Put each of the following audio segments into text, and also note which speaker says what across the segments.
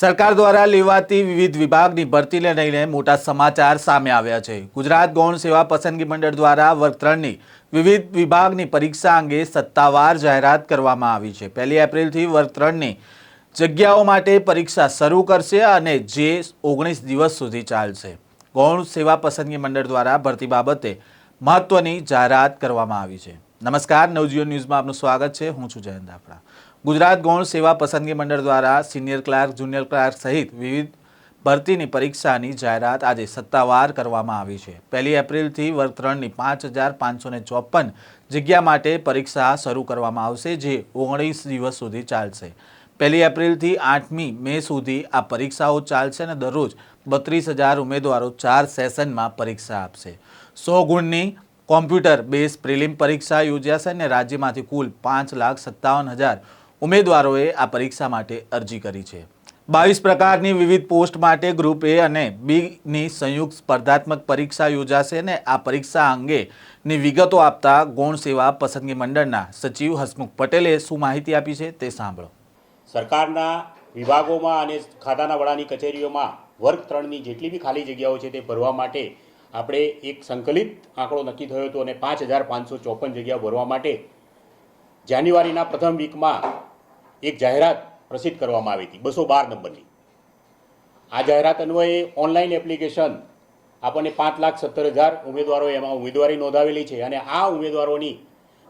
Speaker 1: સરકાર દ્વારા લેવાતી વિવિધ વિભાગની ભરતીને લઈને મોટા સમાચાર સામે આવ્યા છે. ગુજરાત ગૌણ સેવા પસંદગી મંડળ દ્વારા વર્ગ ત્રણની વિવિધ વિભાગની પરીક્ષા અંગે સત્તાવાર જાહેરાત કરવામાં આવી છે. પહેલી એપ્રિલથી વર્ગ ત્રણની જગ્યાઓ માટે પરીક્ષા શરૂ કરશે અને જે ઓગણીસ દિવસ સુધી ચાલશે. ગૌણ સેવા પસંદગી મંડળ દ્વારા ભરતી બાબતે મહત્વની જાહેરાત કરવામાં આવી છે. નમસ્કાર, નવજીવન ન્યૂઝમાં આપનું સ્વાગત છે. હું છું જયંત દાફડા ગુજરાત ગૌણ સેવા પસંદગી મંડળ દ્વારા સિનિયર ક્લાર્ક, જુનિયર ક્લાર્ક સહિત વિવિધ ભરતીની પરીક્ષાની જાહેરાત આજે સત્તાવાર કરવામાં આવી છે. પહેલી એપ્રિલથી વર્ગ ત્રણની પાંચ હજાર પાંચસો ને ચોપન જગ્યા માટે પરીક્ષા શરૂ કરવામાં આવશે, જે ઓગણીસ દિવસ સુધી ચાલશે. પહેલી એપ્રિલથી આઠમી મે સુધી આ પરીક્ષાઓ ચાલશે અને દરરોજ બત્રીસ હજાર ઉમેદવારો ચાર સેશનમાં પરીક્ષા આપશે. સો ગુણની કોમ્પ્યુટર બેઝ પ્રિલિમ પરીક્ષા યોજાશે અને રાજ્યમાંથી કુલ પાંચ લાખ સત્તાવન હજાર ઉમેદવારોએ આ પરીક્ષા માટે અરજી કરી છે. બાવીસ પ્રકારની વિવિધ પોસ્ટ માટે ગ્રુપ એ અને બીની સંયુક્ત સ્પર્ધાત્મક પરીક્ષા યોજાશે અને આ પરીક્ષા અંગેની વિગતો આપતા ગૌણ સેવા પસંદગી મંડળના સચિવ હસમુખ પટેલે શું માહિતી આપી છે તે સાંભળો.
Speaker 2: સરકારના વિભાગોમાં અને ખાતાના વડાની કચેરીઓમાં વર્ગ ત્રણની જેટલી બી ખાલી જગ્યાઓ છે તે ભરવા માટે આપણે એક સંકલિત આંકડો નક્કી થયો હતો અને પાંચ હજાર પાંચસો ચોપન જગ્યાઓ ભરવા માટે જાન્યુઆરીના પ્રથમ વીકમાં એક જાહેરાત પ્રસિદ્ધ કરવામાં આવી હતી, બસો બાર નંબરની. આ જાહેરાત અન્વયે ઓનલાઈન એપ્લિકેશન આપણને પાંચ લાખ સત્તર હજાર ઉમેદવારો એમાં ઉમેદવારી નોંધાવેલી છે અને આ ઉમેદવારોની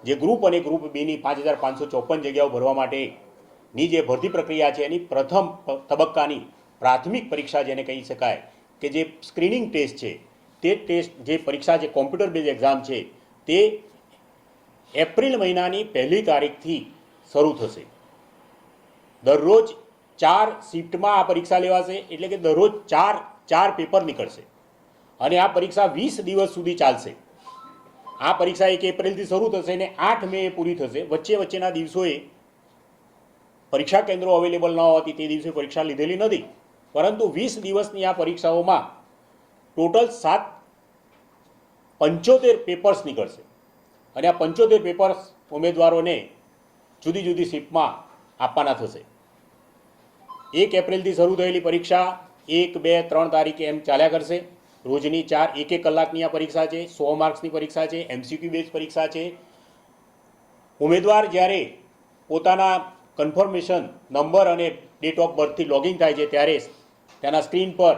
Speaker 2: જે ગ્રુપ અને ગ્રુપ બીની પાંચ હજાર પાંચસો ચોપન જગ્યાઓ ભરવા માટેની જે ભરતી પ્રક્રિયા છે, એની પ્રથમ તબક્કાની પ્રાથમિક પરીક્ષા જેને કહી શકાય કે જે સ્ક્રીનિંગ ટેસ્ટ છે, તે ટેસ્ટ જે પરીક્ષા જે કોમ્પ્યુટર બેઝ એક્ઝામ છે, તે એપ્રિલ મહિનાની પહેલી તારીખથી શરૂ થશે. દરરોજ ચાર શિફ્ટમાં આ પરીક્ષા લેવાશે, એટલે કે દરરોજ ચાર ચાર પેપર નીકળશે. અને આ પરીક્ષા વીસ દિવસ સુધી ચાલશે. આ પરીક્ષા એક એપ્રિલથી શરૂ થશે અને આઠ મે પૂરી થશે. વચ્ચે વચ્ચેના દિવસોએ પરીક્ષા કેન્દ્રો અવેલેબલ ન હોવાથી તે દિવસે પરીક્ષા લીધેલી નથી. પરંતુ વીસ દિવસની આ પરીક્ષાઓમાં ટોટલ સાત પંચોતેર પેપર્સ નીકળશે. અને આ પંચોતેર પેપર્સ ઉમેદવારોને જુદી જુદી શિફ્ટમાં આપવાના થશે. એક એપ્રિલથી શરૂ થયેલી પરીક્ષા એક, બે, ત્રણ તારીખે એમ ચાલ્યા કરશે. રોજની ચાર, એક એક કલાકની આ પરીક્ષા છે, સો માર્ક્સની પરીક્ષા છે એમસીક્યુ બેઝ પરીક્ષા છે. ઉમેદવાર જ્યારે પોતાના કન્ફર્મેશન નંબર અને ડેટ ઓફ બર્થથી લોગિન થાય છે, ત્યારે તેના સ્ક્રીન પર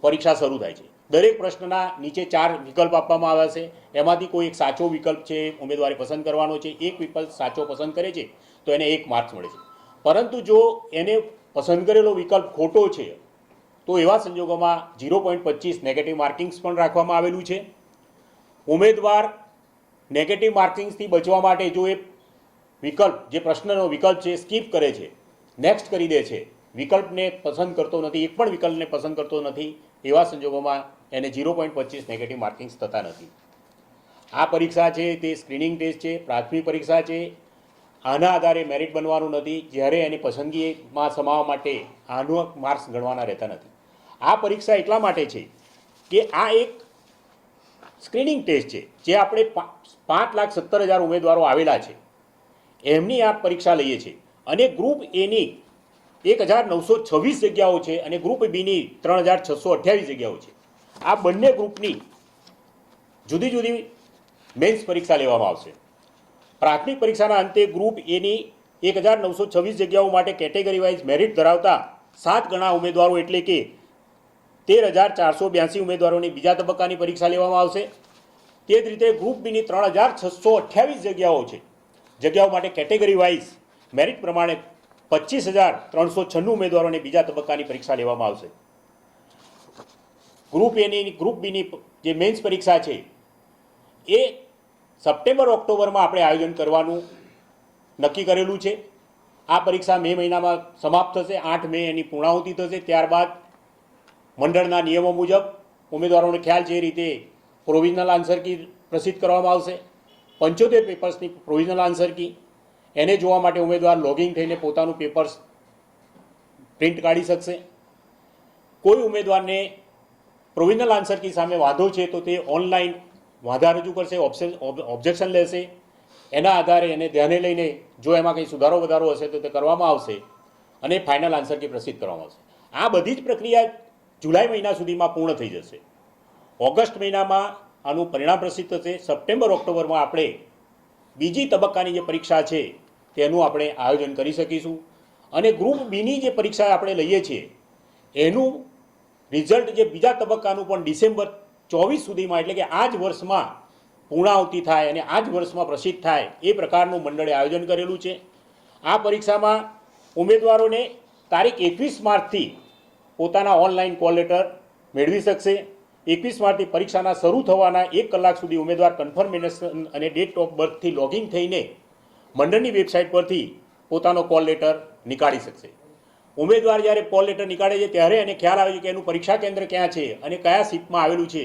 Speaker 2: પરીક્ષા શરૂ થાય છે. દરેક પ્રશ્નના નીચે ચાર વિકલ્પ આપવામાં આવ્યા છે. એમાંથી કોઈ એક સાચો વિકલ્પ છે, ઉમેદવારે પસંદ કરવાનો છે, એક વિકલ્પ સાચો પસંદ કરે છે, તો એને એક માર્ક્સ મળે છે. પરંતુ જો એને પસંદ કરેલો વિકલ્પ ખોટો છે, તો એવા સંજોગોમાં ઝીરો પોઈન્ટ પચીસ નેગેટિવ માર્કિંગ્સ પણ રાખવામાં આવેલું છે. ઉમેદવાર નેગેટિવ માર્કિંગ્સથી બચવા માટે જો એ વિકલ્પ, જે પ્રશ્નનો વિકલ્પ છે સ્કીપ કરે છે નેક્સ્ટ કરી દે છે, વિકલ્પને પસંદ કરતો નથી, એક પણ વિકલ્પને પસંદ કરતો નથી, એવા સંજોગોમાં એને ઝીરો પોઈન્ટ પચીસ નેગેટિવ માર્કિંગ્સ થતા નથી. આ પરીક્ષા છે, તે સ્ક્રીનિંગ ટેસ્ટ છે, પ્રાથમિક પરીક્ષા છે આના આધારે મેરિટ બનવાનું નથી, જ્યારે એની પસંદગીમાં સમાવવા માટે આનું માર્ક્સ ગણવાના રહેતા નથી. આ પરીક્ષા એટલા માટે છે કે આ એક સ્ક્રીનિંગ ટેસ્ટ છે, જે આપણે પાંચ લાખ સત્તર હજાર ઉમેદવારો આવેલા છે. એમની આ પરીક્ષા લઈએ છીએ. અને ગ્રુપ એની એક હજાર નવસો છવ્વીસ જગ્યાઓ છે અને ગ્રુપ બીની ત્રણ હજાર છસો અઠ્યાવીસ જગ્યાઓ છે. આ બંને ગ્રુપની જુદી જુદી મેન્સ પરીક્ષા લેવામાં આવશે. પ્રાથમિક પરીક્ષાના અંતે ગ્રુપ એની એક હજાર નવસો છવ્વીસ જગ્યાઓ માટે કેટેગરી વાઇઝ મેરિટ ધરાવતા સાત ગણા ઉમેદવારો એટલે કે તેર હજાર ચારસો બ્યાસી ઉમેદવારોની બીજા તબક્કાની પરીક્ષા લેવામાં આવશે. તે જ રીતે ગ્રુપ બીની ત્રણ હજાર છસો અઠ્યાવીસ જગ્યાઓ છે. જગ્યાઓ માટે કેટેગરી વાઇઝ મેરિટ પ્રમાણે પચીસ હજાર ત્રણસો છન્નું ઉમેદવારોની બીજા તબક્કાની પરીક્ષા લેવામાં આવશે. ગ્રુપ એની ગ્રુપ બીની જે મેન્સ પરીક્ષા છે, એ સપ્ટેમ્બર, ઓક્ટોબરમાં આપણે આયોજન કરવાનું નક્કી કરેલું છે. આ પરીક્ષા મે મહિનામાં સમાપ્ત થશે, આઠ મે એની પૂર્ણાહુતિ થશે. ત્યારબાદ મંડળના નિયમો મુજબ ઉમેદવારોને ખ્યાલ છે એ રીતે પ્રોવિઝનલ આન્સર કી પ્રસિદ્ધ કરવામાં આવશે. પંચોતેર પેપર્સની પ્રોવિઝનલ આન્સર કી. એને જોવા માટે ઉમેદવાર લોગિંગ થઈને પોતાનું પેપર્સ પ્રિન્ટ કાઢી શકશે. કોઈ ઉમેદવારને પ્રોવિઝનલ આન્સર કી સામે વાંધો છે તો તે ઓનલાઈન વાંધા રજૂ કરશે ઓબ્જેક્શન લેશે. એના આધારે એને ધ્યાને લઈને જો એમાં કંઈ સુધારો વધારો હશે તો તે કરવામાં આવશે અને ફાઇનલ આન્સર કી પ્રસિદ્ધ કરવામાં આવશે. આ બધી જ પ્રક્રિયા જુલાઈ મહિના સુધીમાં પૂર્ણ થઈ જશે. ઓગસ્ટ મહિનામાં આનું પરિણામ પ્રસિદ્ધ થશે. સપ્ટેમ્બર, ઓક્ટોબરમાં આપણે બીજી તબક્કાની જે પરીક્ષા છે તેનું આપણે આયોજન કરી શકીશું. અને ગ્રુપ બીની જે પરીક્ષા આપણે લઈએ છીએ, એનું રિઝલ્ટ જે બીજા તબક્કાનું પણ ડિસેમ્બર ચોવીસ સુધીમાં, એટલે કે આ જ વર્ષમાં પૂર્ણાવતી થાય અને આ જ વર્ષમાં પ્રસિદ્ધ થાય એ પ્રકારનું મંડળે આયોજન કરેલું છે. આ પરીક્ષામાં ઉમેદવારોને તારીખ એકવીસ માર્ચથી પોતાના ઓનલાઈન કોલ લેટર મેળવી શકશે. એકવીસ માર્ચથી પરીક્ષાના શરૂ થવાના એક કલાક સુધી ઉમેદવાર કન્ફર્મેશન અને ડેટ ઓફ બર્થથી લોગિન થઈને મંડળની વેબસાઇટ પરથી પોતાનો કોલ લેટર નીકાળી શકશે. ઉમેદવાર જ્યારે કોલ લેટર નીકાળે છે ત્યારે એને ખ્યાલ આવે છે કે એનું પરીક્ષા કેન્દ્ર ક્યાં છે અને કયા સીટમાં આવેલું છે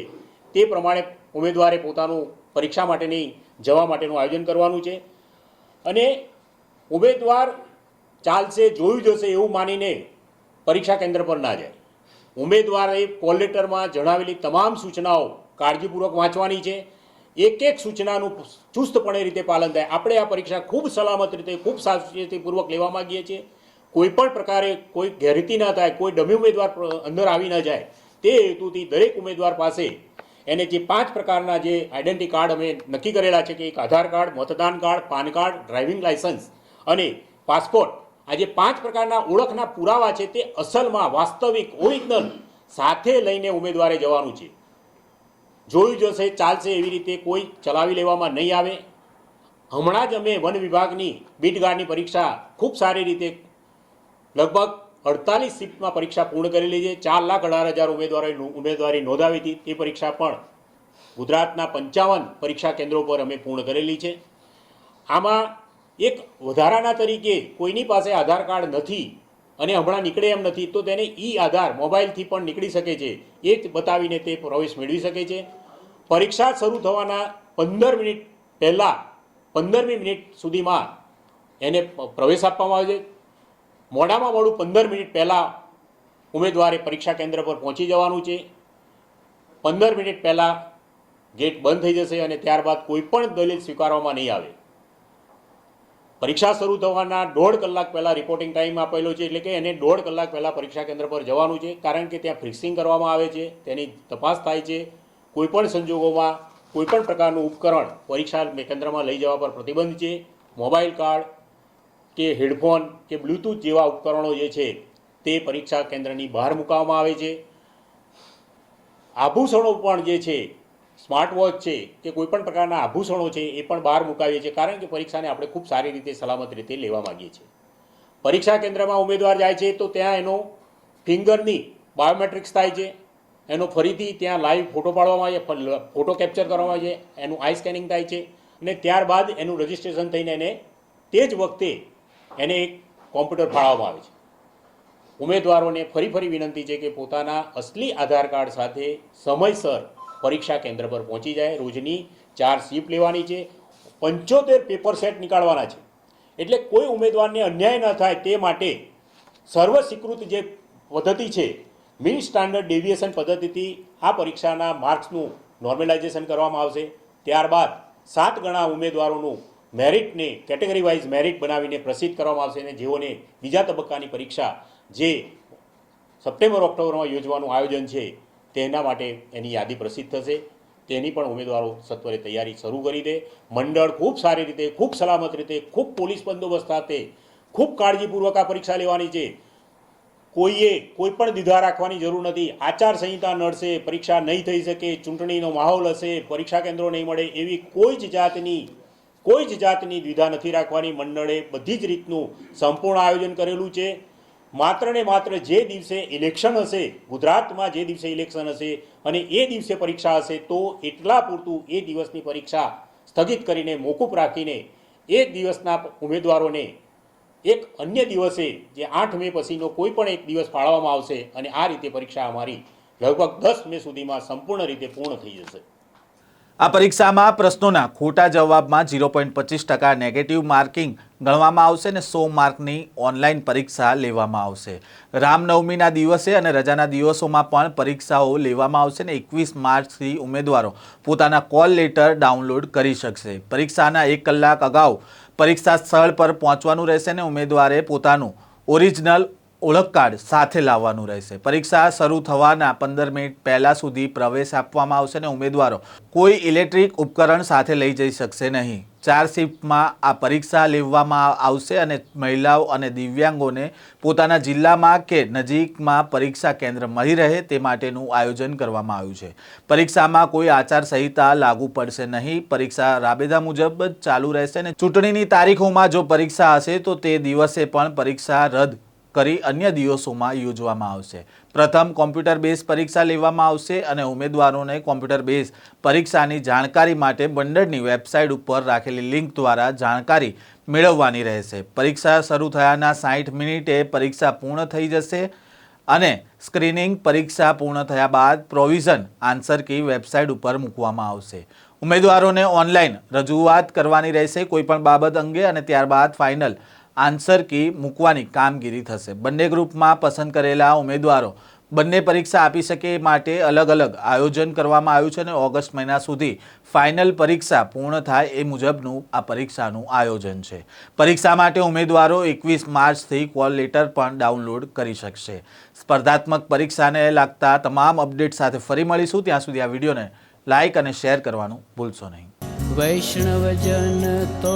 Speaker 2: તે પ્રમાણે ઉમેદવારે પોતાનું પરીક્ષા માટેની, જવા માટેનું આયોજન કરવાનું છે. અને ઉમેદવાર ચાલશે, જોયું જશે એવું માનીને પરીક્ષા કેન્દ્ર પર ના જાય. ઉમેદવારે કોલ લેટરમાં જણાવેલી તમામ સૂચનાઓ કાળજીપૂર્વક વાંચવાની છે. એક એક સૂચનાનું ચુસ્તપણે રીતે પાલન થાય. આપણે આ પરીક્ષા ખૂબ સલામત રીતે, ખૂબ સાવચેતીપૂર્વક લેવા માગીએ છીએ. કોઈ પણ પ્રકારે કોઈ ગેરરીતિ ના થાય, કોઈ ડમી ઉમેદવાર અંદર આવી ન જાય, તે હેતુથી દરેક ઉમેદવાર પાસે એને જે પાંચ પ્રકારના જે આઈડેન્ટિટી કાર્ડ અમે નક્કી કરેલા છે કે એક આધાર કાર્ડ, મતદાન card, PAN card driving licence અને પાસપોર્ટ આ જે પાંચ પ્રકારના ઓળખના પુરાવા છે તે અસલમાં વાસ્તવિક ઓરિજિનલ સાથે લઈને ઉમેદવારે જવાનું છે. જોયું જશે ચાલશે એવી રીતે, કોઈ ચલાવી લેવામાં નહીં આવે. હમણાં જ અમે વન વિભાગની બીટગાર્ડની પરીક્ષા ખૂબ સારી રીતે લગભગ અડતાલીસ સીટમાં પરીક્ષા પૂર્ણ કરેલી છે ચાર લાખ અઢાર હજાર ઉમેદવારોએ ઉમેદવારી નોંધાવી હતી. તે પરીક્ષા પણ ગુજરાતના પંચાવન પરીક્ષા કેન્દ્રો પર અમે પૂર્ણ કરેલી છે. આમાં એક વધારાના તરીકે કોઈની પાસે આધાર કાર્ડ નથી અને હમણાં નીકળે એમ નથી, તો તેને ઈ આધાર મોબાઈલથી પણ નીકળી શકે છે. એ જ બતાવીને તે પ્રવેશ મેળવી શકે છે. પરીક્ષા શરૂ થવાના પંદર મિનિટ પહેલાં, પંદરમી મિનિટ સુધીમાં એને પ્રવેશ આપવામાં આવે છે. મોડામાં મોડું પંદર મિનિટ પહેલાં ઉમેદવારે પરીક્ષા કેન્દ્ર પર પહોંચી જવાનું છે. પંદર મિનિટ પહેલાં ગેટ બંધ થઈ જશે અને ત્યારબાદ કોઈ પણ દલીલ સ્વીકારવામાં નહીં આવે. પરીક્ષા શરૂ થવાના દોઢ કલાક પહેલાં રિપોર્ટિંગ ટાઈમ આપેલો છે, એટલે કે એને દોઢ કલાક પહેલાં પરીક્ષા કેન્દ્ર પર જવાનું છે, કારણ કે ત્યાં ફિક્સિંગ કરવામાં આવે છે, તેની તપાસ થાય છે. કોઈપણ સંજોગોમાં કોઈપણ પ્રકારનું ઉપકરણ પરીક્ષા કેન્દ્રમાં લઈ જવા પર પ્રતિબંધ છે. મોબાઈલ કાર્ડ કે હેડફોન કે બ્લૂટૂથ જેવા ઉપકરણો જે છે તે પરીક્ષા કેન્દ્રની બહાર મૂકવામાં આવે છે. આભૂષણો પણ જે છે સ્માર્ટ વોચ છે કે કોઈપણ પ્રકારના આભૂષણો છે એ પણ બહાર મુકાવીએ છીએ કારણ કે પરીક્ષાને આપણે ખૂબ સારી રીતે સલામત રીતે લેવા માંગીએ છીએ. પરીક્ષા કેન્દ્રમાં ઉમેદવાર જાય છે તો ત્યાં એનો ફિંગરની બાયોમેટ્રિક્સ થાય છે. એનો ફરીથી ત્યાં લાઈવ ફોટો પાડવામાં આવે ફોટો કેપ્ચર કરવામાં આવે છે, એનું આઈ સ્કેનિંગ થાય છે અને ત્યારબાદ એનું રજિસ્ટ્રેશન થઈને એને તે જ વખતે એને એક કોમ્પ્યુટર ફાળવવામાં આવે છે. ઉમેદવારોને ફરી ફરી વિનંતી છે કે પોતાના અસલી આધાર કાર્ડ સાથે સમયસર પરીક્ષા કેન્દ્ર પર પહોંચી જાય. રોજની ચાર શિફ્ટ લેવાની છે. પંચોતેર પેપર સેટ નીકાળવાના છે. એટલે કોઈ ઉમેદવારને અન્યાય ન થાય તે માટે સર્વ સ્વીકૃત જે પદ્ધતિ છે, મીન સ્ટાન્ડર્ડ ડેવિએશન પદ્ધતિથી આ પરીક્ષાના માર્ક્સનું નોર્મલાઇઝેશન કરવામાં આવશે. ત્યારબાદ સાત ગણા ઉમેદવારોનું મેરિટને કેટેગરી વાઇઝ મેરિટ બનાવીને પ્રસિદ્ધ કરવામાં આવશે અને જેઓને બીજા તબક્કાની પરીક્ષા જે સપ્ટેમ્બર, ઓક્ટોબરમાં યોજવાનું આયોજન છે, તેના માટે એની યાદી પ્રસિદ્ધ થશે. તેની પણ ઉમેદવારો સત્વરે તૈયારી શરૂ કરી દે. મંડળ ખૂબ સારી રીતે, ખૂબ સલામત રીતે, ખૂબ પોલીસ બંદોબસ્ત સાથે ખૂબ કાળજીપૂર્વક આ પરીક્ષા લેવાની છે. કોઈએ કોઈ પણ દીધા રાખવાની જરૂર નથી. આચાર સંહિતા નડશે, પરીક્ષા નહીં થઈ શકે, ચૂંટણીનો માહોલ હશે, પરીક્ષા કેન્દ્રો નહીં મળે, એવી કોઈ જ જાતની કોઈ જ જાતની દ્વિધા નથી રાખવાની. મંડળે બધી જ રીતનું સંપૂર્ણ આયોજન કરેલું છે. માત્ર ને માત્ર જે દિવસે ઇલેક્શન હશે, ગુજરાતમાં જે દિવસે ઇલેક્શન હશે અને એ દિવસે પરીક્ષા હશે, તો એટલા પૂરતું એ દિવસની પરીક્ષા સ્થગિત કરીને મોકૂફ રાખીને એ દિવસના ઉમેદવારોને એક અન્ય દિવસે, જે આઠ મે પછીનો કોઈ પણ એક દિવસ ફાળવવામાં આવશે અને આ રીતે પરીક્ષા અમારી લગભગ દસ મે સુધીમાં સંપૂર્ણ રીતે પૂર્ણ થઈ જશે.
Speaker 1: આ પરીક્ષામાં પ્રશ્નોના ખોટા જવાબમાં ઝીરો પોઈન્ટ પચીસ ટકા નેગેટિવ માર્કિંગ ગણવામાં આવશે અને સો માર્કની ઓનલાઈન પરીક્ષા લેવામાં આવશે. રામનવમીના દિવસે અને રજાના દિવસોમાં પણ પરીક્ષાઓ લેવામાં આવશે અને એકવીસ માર્ચથી ઉમેદવારો પોતાના કોલ લેટર ડાઉનલોડ કરી શકશે. પરીક્ષાના એક કલાક અગાઉ પરીક્ષા સ્થળ પર પહોંચવાનું રહેશે અને ઉમેદવારે પોતાનું ઓરિજિનલ ઓળખ કાર્ડ સાથે લાવવાનું રહેશે. પરીક્ષા શરૂ થવાના પંદર મિનિટ પહેલાં સુધી પ્રવેશ આપવામાં આવશે અને ઉમેદવારો કોઈ ઇલેક્ટ્રિક ઉપકરણ સાથે લઈ જઈ શકશે નહીં. ચાર શિફ્ટમાં આ પરીક્ષા લેવામાં આવશે અને મહિલાઓ અને દિવ્યાંગોને પોતાના જિલ્લામાં કે નજીકમાં પરીક્ષા કેન્દ્ર મળી રહે તે માટેનું આયોજન કરવામાં આવ્યું છે. પરીક્ષામાં કોઈ આચારસંહિતા લાગુ પડશે નહીં. પરીક્ષા રાબેદા મુજબ ચાલુ રહેશે અને ચૂંટણીની તારીખોમાં જો પરીક્ષા હશે તો તે દિવસે પણ પરીક્ષા રદ કરી અન્ય દિવસોમાં યોજવામાં આવશે. પ્રથમ કોમ્પ્યુટર બેઝ પરીક્ષા લેવામાં આવશે અને ઉમેદવારોને કોમ્પ્યુટર બેઝ પરીક્ષાની જાણકારી માટે મંડળની વેબસાઇટ ઉપર રાખેલી લિંક દ્વારા જાણકારી મેળવવાની રહેશે. પરીક્ષા શરૂ થયાના સાઠ મિનિટે પરીક્ષા પૂર્ણ થઈ જશે અને સ્ક્રીનિંગ પરીક્ષા પૂર્ણ થયા બાદ પ્રોવિઝન આન્સર કી વેબસાઇટ ઉપર મૂકવામાં આવશે. ઉમેદવારોને ઓનલાઈન રજૂઆત કરવાની રહેશે કોઈપણ બાબત અંગે અને ત્યારબાદ ફાઇનલ આન્સર કી મૂકવાની કામગીરી થશે. બંને ગ્રુપમાં પસંદ કરેલા ઉમેદવારો બંને પરીક્ષા આપી શકે એ માટે અલગ અલગ આયોજન કરવામાં આવ્યું છે અને ઓગસ્ટ મહિના સુધી ફાઇનલ પરીક્ષા પૂર્ણ થાય એ મુજબનું આ પરીક્ષાનું આયોજન છે. પરીક્ષા માટે ઉમેદવારો એકવીસ માર્ચથી કોલ લેટર પણ ડાઉનલોડ કરી શકશે. સ્પર્ધાત્મક પરીક્ષાને લાગતા તમામ અપડેટ સાથે ફરી મળીશું. ત્યાં સુધી આ વિડીયોને લાઇક અને શેર કરવાનું ભૂલશો નહીં.
Speaker 3: વૈષ્ણવજન તો